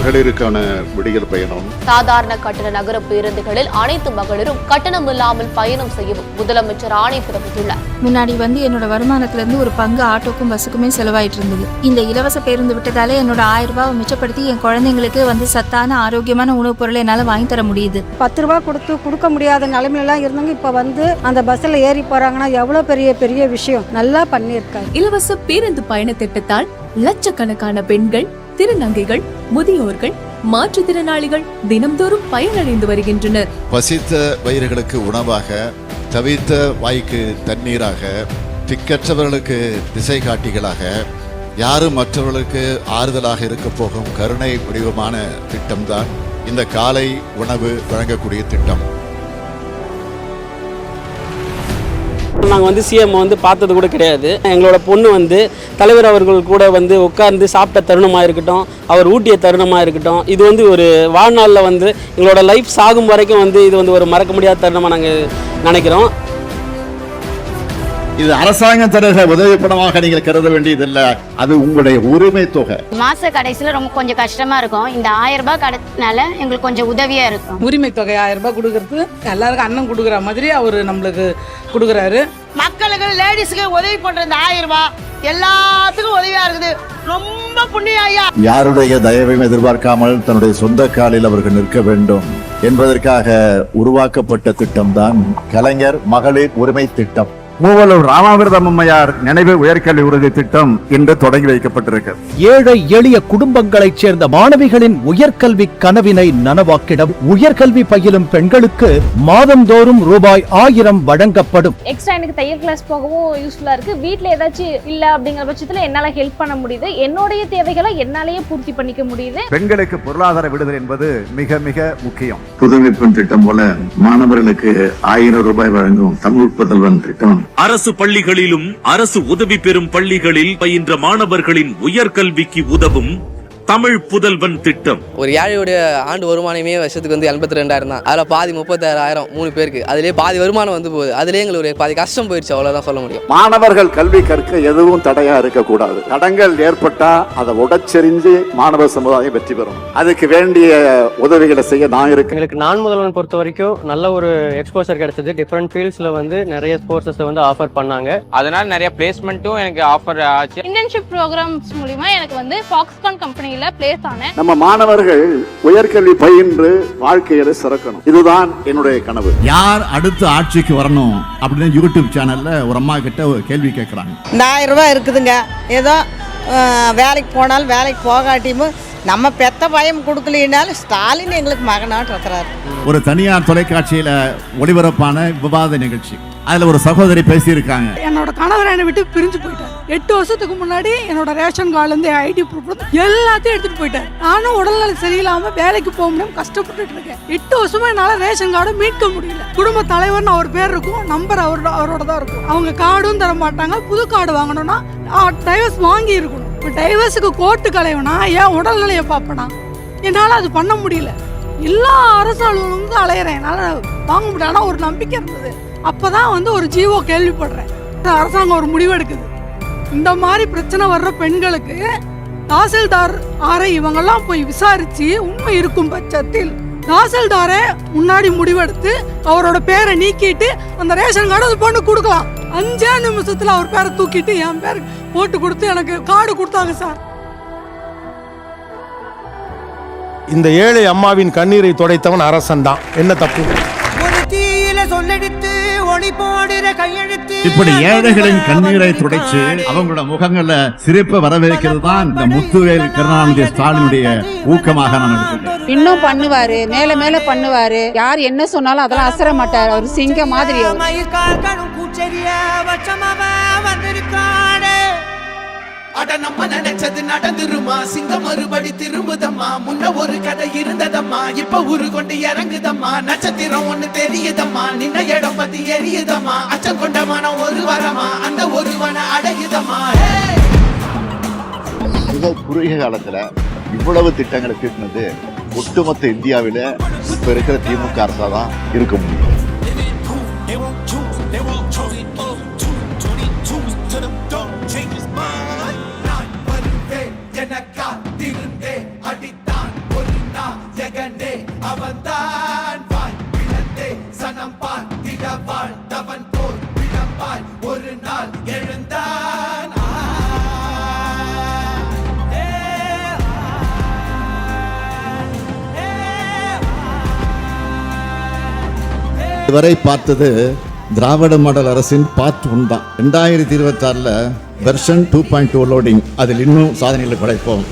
மகளிருக்கான விடியல் பயணம். சாதாரண கட்டண நகர பேருந்துகளில் அனைத்து மகளிரும் கட்டணம் இல்லாமல் பயணம் செய்யவும் முதலமைச்சர் ஆணை பிறப்பித்துள்ளார். முன்னாடி வந்து என்னோட வருமானத்துல இருந்து ஒரு பங்கு ஆட்டோக்கும் பஸ்ஸுக்குமே செலவாயிட்டு இருந்தது இந்த இலவச பேருந்து விட்டதால என்னோட ஆயிரம் ரூபாவை மிச்சப்படுத்தி என் குழந்தைங்களுக்கு வந்து சத்தான ஆரோக்கியமான உணவுப் பொருளை என்னால வாங்கி தர முடியுது. பத்து ரூபா கொடுத்து கொடுக்க முடியாத நிலைமையிலாம் இருந்தவங்க இப்போ வந்து அந்த பஸ்ஸில் ஏறி போகிறாங்கன்னா எவ்வளோ பெரிய பெரிய விஷயம். நல்லா பண்ணியிருக்காரு. இலவச பேருந்து பயண திட்டத்தால் லட்சக்கணக்கான பெண்கள் திருநங்கைகள் முதியோர்கள் மாற்றுத்திறனாளிகள் தினம்தோறும் பயனடைந்து வருகின்றனர். பசித்த வயிறுகளுக்கு உணவாக தவித்த வாய்க்கு தண்ணீராக திக்கற்றவர்களுக்கு திசை காட்டிகளாக யாரும் மற்றவர்களுக்கு ஆறுதலாக இருக்க போகும் கருணை வடிவமான திட்டம்தான் இந்த காலை உணவு வழங்கக்கூடிய திட்டம். நாங்கள் வந்து சிஎம் வந்து பார்த்தது கூட கிடையாது. எங்களோட பொண்ணு வந்து தலைவர் அவர்கள் கூட வந்து உட்கார்ந்து சாப்பிட்ட தருணமாக இருக்கட்டும் அவர் ஊட்டிய தருணமாக இருக்கட்டும் இது வந்து ஒரு வாழ்நாளில் வந்து எங்களோட லைஃப் சாகும் வரைக்கும் வந்து இது வந்து ஒரு மறக்க முடியாத தருணமாக நாங்கள் நினைக்கிறோம். இது அரசாங்கம் தருகிற உதவி பணமாக நீங்கள் கருத வேண்டியதில்லை. அது உங்களுடைய உரிமை தொகை. மாச கடைசியில் ரொம்ப கொஞ்சம் கஷ்டமா இருக்கும். இந்த ஆயிரம் ரூபாய் கிடைச்சனால எங்களுக்கு கொஞ்சம் உதவியா இருக்கும். உரிமை தொகை ஆயிரம் ரூபாய் கொடுக்கறது எல்லாருக்கும் அண்ணன் கொடுக்குற மாதிரி அவர் நம்மளுக்கு கொடுக்குறாரு. மக்களுக்கு லேடிஸ்க்கு உதவி பண்ற இந்த ஆயிரம் ரூபாய் எல்லாத்துக்கும் உதவியா இருக்குது. ரொம்ப புண்ணியம் ஐயா. யாருடைய தயவையும் எதிர்பார்க்காமல் தன்னுடைய சொந்த காலில் அவர்கள் நிற்க வேண்டும். என்பதற்காக உருவாக்கப்பட்ட திட்டம்தான் கலைஞர் மகளிர் உரிமை திட்டம். மூவலூர் ராமாமிர்தம் அம்மையார் நினைவு உயர்கல்வி உறுதி திட்டம் இன்று தொடங்கி வைக்கப்பட்டிருக்கிறது. ஏழை எளிய குடும்பங்களைச் சேர்ந்த மாணவிகளின் உயர்கல்வி கனவினை நனவாக்கிடம் உயர்கல்வி பயிலும் பெண்களுக்கு மாதந்தோறும் ரூபாய் ஆயிரம் வழங்கப்படும். எக்ஸ்ட்ரா எனக்கு தையல் கிளாஸ் போகவும் யூஸ்ஃபுல்லா இருக்கு. வீட்ல ஏதாச்சும் இல்ல அப்படிங்கிற பட்சத்துல என்னால ஹெல்ப் பண்ண முடியுது. என்னுடைய தேவைகளை என்னாலேயே பூர்த்தி பண்ணிக்க முடியுது. பெண்களுக்கு பொருளாதார விடுதல் என்பது மிக மிக முக்கியம். புதுமைப்பெண் திட்டம் போல மாணவர்களுக்கு ஆயிரம் ரூபாய் வழங்கும் தமிழ் புதல்வன் திட்டம் அரசு பள்ளிகளிலும் அரசு உதவி பெறும் பள்ளிகளில் பயின்ற மாணவர்களின் உயர்கல்விக்கு உதவும் தமிழ் புதல்வன் திட்டம். ஒரு ஏழையுடைய ஆண்டு வருமானமே வருஷத்துக்கு வந்து எண்பத்தி ரெண்டாயிரம் தான். அதில் பாதி முப்பத்தாயிரம் மூணு பேருக்கு. அதுலேயே பாதி வருமானம் வந்து போகுது. அதுலேயே எங்களுக்கு பாதி கஷ்டம் போயிடுச்சு. அவ்வளோதான் சொல்ல முடியும். மாணவர்கள் கல்வி கற்க எதுவும் தடையா இருக்கக்கூடாது. தடங்கள் ஏற்பட்டா அதை உடச்செறிஞ்சு மாணவ சமுதாயம் வெற்றி பெறும். அதுக்கு வேண்டிய உதவிகளை செய்ய நான் இருக்கேன். எங்களுக்கு நான் முதல்வன் பொறுத்த வரைக்கும் நல்ல ஒரு எக்ஸ்போசர் கிடைச்சது. டிஃப்ரெண்ட் ஃபீல்ட்ஸில் வந்து நிறைய ஸ்போர்ட்ஸை வந்து ஆஃபர் பண்ணாங்க. அதனால நிறைய பிளேஸ்மெண்ட்டும் எனக்கு ஆஃபர் ஆச்சு. இன்டர்ன்ஷிப் ப்ரோக்ராம்ஸ் மூலியமா எனக்கு வந்து ஃபாக்ஸ்கான் கம்பெனில பிளேஸ் ஆனேன் நம்ம மாணவர்கள் உயர்கல்வி பயின்று வாழ்க்கையில சிறக்கணும். இதுதான் என்னுடைய கனவு. யார் அடுத்து ஆட்சிக்கு வரணும் அப்படின்னு யூடியூப் சேனல்ல ஒரு அம்மா கிட்ட ஒரு கேள்வி கேட்கறாங்க இந்த ஆயிரம் ரூபாய் இருக்குதுங்க. ஏதோ வேலைக்கு போனாலும் வேலைக்கு போகாட்டியும் நம்ம பெத்த பயம் கொடுக்கலினாலும் ஸ்டாலின் எங்களுக்கு மகனாட்டு இருக்கிறாரு ஒரு தனியார் தொலைக்காட்சியில ஒளிபரப்பான விவாத நிகழ்ச்சி. அதுல ஒரு சகோதரி பேசியிருக்காங்க. கணவர் என்னை விட்டு பிரிஞ்சு போயிட்டார். எட்டு வருஷத்துக்கு முன்னாடி என்னோட ரேஷன் கார்டுல இருந்து ஐடி ப்ரூஃப் எல்லாத்தையும் எடுத்துட்டு போயிட்டார். நானும் உடல்நல சரியில்லாம வேலைக்கு போக முடியாமல் கஷ்டப்பட்டுட்டு இருக்கேன். எட்டு வருஷமா என்னால ரேஷன் கார்டு மீட்க முடியல. குடும்ப தலைவர்னு அவர் பேர் இருக்கும். நம்பர் அவரோட அவரோட தான் இருக்கும். அவங்க கார்டும் தர மாட்டாங்க. புது கார்டு வாங்கணும்னா டைவர்ஸ் வாங்கி இருக்கணும். இப்போ டைவர்ஸுக்கு கோர்ட்டு கலைவனா ஏன் உடல்நிலையை பார்ப்பனா? என்னால் அது பண்ண முடியல. எல்லா அரசு அலுவலகங்களுக்கும் அலையிறேன். என்னால் வாங்க முடியல. ஆனால் ஒரு நம்பிக்கை இருந்தது. அப்போ தான் வந்து ஒரு ஜீவோ கேள்விப்படுறேன். அரசாங்கம் ஒரு முடிவு எடுக்குது. இந்த மாதிரி பிரச்சனை வர்ற பெண்களுக்கு தாசில்தார் ஆரை இவங்கெல்லாம் போய் விசாரிச்சு உண்மை இருக்கும் பட்சத்தில் தாசில்தாரே முன்னாடி முடிவெடுத்து அவரோட பேரை நீக்கிட்டு அந்த ரேஷன் கார்டு அது பொண்ணு கொடுக்கலாம். அஞ்சே நிமிஷத்துல அவர் பேரை தூக்கிட்டு என் பேர் போட்டு கொடுத்து எனக்கு கார்டு கொடுத்தாங்க சார். இந்த ஏழை அம்மாவின் கண்ணீரை துடைத்தவன் அரசன் தான் என்ன தப்பு? சொல்லெடுத்து ஒளி போடுற கையெழுத்து இப்படி ஏழைகளின் கண்ணீரை துடைச்சு அவங்களோட முகங்கள்ல சிரிப்பை வரவேற்கிறது தான் இந்த முத்துவேல் கருணாநிதி ஸ்டாலினுடைய ஊக்கமாக நான் எடுத்துக்கிறேன் இன்னும் பண்ணுவாரு மேல மேல பண்ணுவாரு. யார் என்ன சொன்னாலும் அதெல்லாம் அசர மாட்டாரு. அவர். சிங்க மாதிரி வச்சமவ வந்திருக்காடு அட நம்ம நினைச்சது நடந்துருமா? சிங்கம் மறுபடி திரும்புதம்மா? முன்ன ஒரு கதை இருந்ததம்மா? இப்ப ஊரு கொண்டு இறங்குதம்மா? நட்சத்திரம் ஒண்ணு தெரியுதம்மா? நின்ன இடம் பத்தி எரியுதம்மா? அச்சம் கொண்ட மனம் ஒரு வரமா? அந்த ஒருவனை அடையுதம்மா? மிக குறுகிய காலத்துல இவ்வளவு திட்டங்களை தீட்டினது ஒட்டுமொத்த இந்தியாவில இப்ப இருக்கிற திமுக அரசா தான் இருக்க முடியும். இதுவரை பார்த்தது திராவிட மாடல் அரசின் பார்ட் ஒன் தான். ரெண்டாயிரத்தி இருபத்தாறில் version two point two loading அதில் இன்னும் சாதனைகளை படைப்போம்.